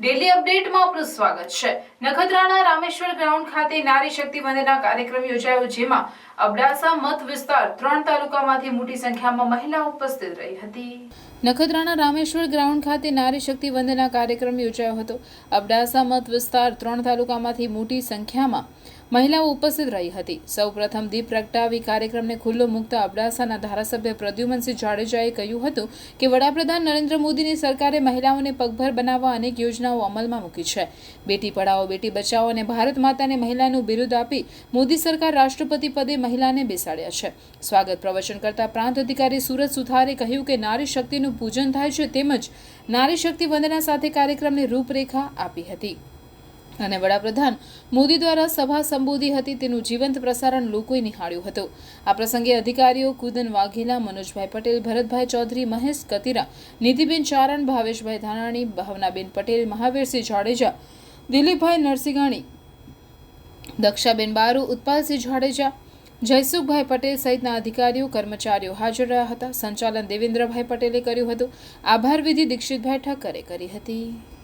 Daily અપડેટમાં આપનું સ્વાગત છે. નખત્રાણા રામેશ્વર ગ્રાઉન્ડ ખાતે નારી શક્તિ વંદના કાર્યક્રમ યોજાયો, જેમાં અબડાસા મત વિસ્તાર ત્રણ તાલુકામાંથી મોટી સંખ્યામાં મહિલાઓ ઉપસ્થિત રહી હતી. નખત્રાણા રામેશ્વર ગ્રાઉન્ડ ખાતે નારી શક્તિ વંદના કાર્યક્રમ યોજાયો હતો. અબડાસા મત વિસ્તાર ત્રણ તાલુકામાંથી મોટી સંખ્યામાં મહિલાઓ ઉપસ્થિત રહી હતી. સૌપ્રથમ દીપ પ્રગટાવી કાર્યક્રમને ખુલ્લો મૂકતા અબડાસાના ધારાસભ્ય પ્રદ્યુમનસિંહ જાડેજાએ કહ્યું હતું કે, વડાપ્રધાન નરેન્દ્ર મોદીની સરકારે મહિલાઓને પગભર બનાવવા અનેક યોજનાઓ અમલમાં મૂકી છે. બેટી પઢાઓ, બેટી બચાવો અને ભારત માતાને મહિલાનું બિરુદ આપી મોદી સરકાર રાષ્ટ્રપતિ પદે મહિલાને બેસાડ્યા છે. સ્વાગત પ્રવચન કરતા પ્રાંત અધિકારી સુરત સુથારે કહ્યું કે નારી શક્તિનું પૂજન થાય છે તેમજ નારી શક્તિ વંદના સાથે કાર્યક્રમની રૂપરેખા આપી હતી. અને વડાપ્રધાન મોદી દ્વારા સભા સંબોધી હતી. તેનું જીવંત પ્રસારણ લોકોએ નિહાળ્યું હતું. આ પ્રસંગે અધિકારીઓ કુદન વાઘેલા, મનોજભાઈ પટેલ, ભરતભાઈ ચૌધરી, મહેશ કતિરા નિધિબેન ચારણ, ભાવેશભાઈ ધાનાણી, ભાવનાબેન પટેલ, મહાવીરસિંહ જાડેજા, દિલીપભાઈ નરસિંહાણી દક્ષાબેન બારુ, ઉત્પાલસિંહ જાડેજા, જયસુખભાઈ પટેલ સહિતના અધિકારીઓ, કર્મચારીઓ હાજર રહ્યા હતા. સંચાલન દેવેન્દ્રભાઈ પટેલે કર્યું હતું. આભાર વિધિ દીક્ષિતભાઈ ઠક્કરે કરી હતી.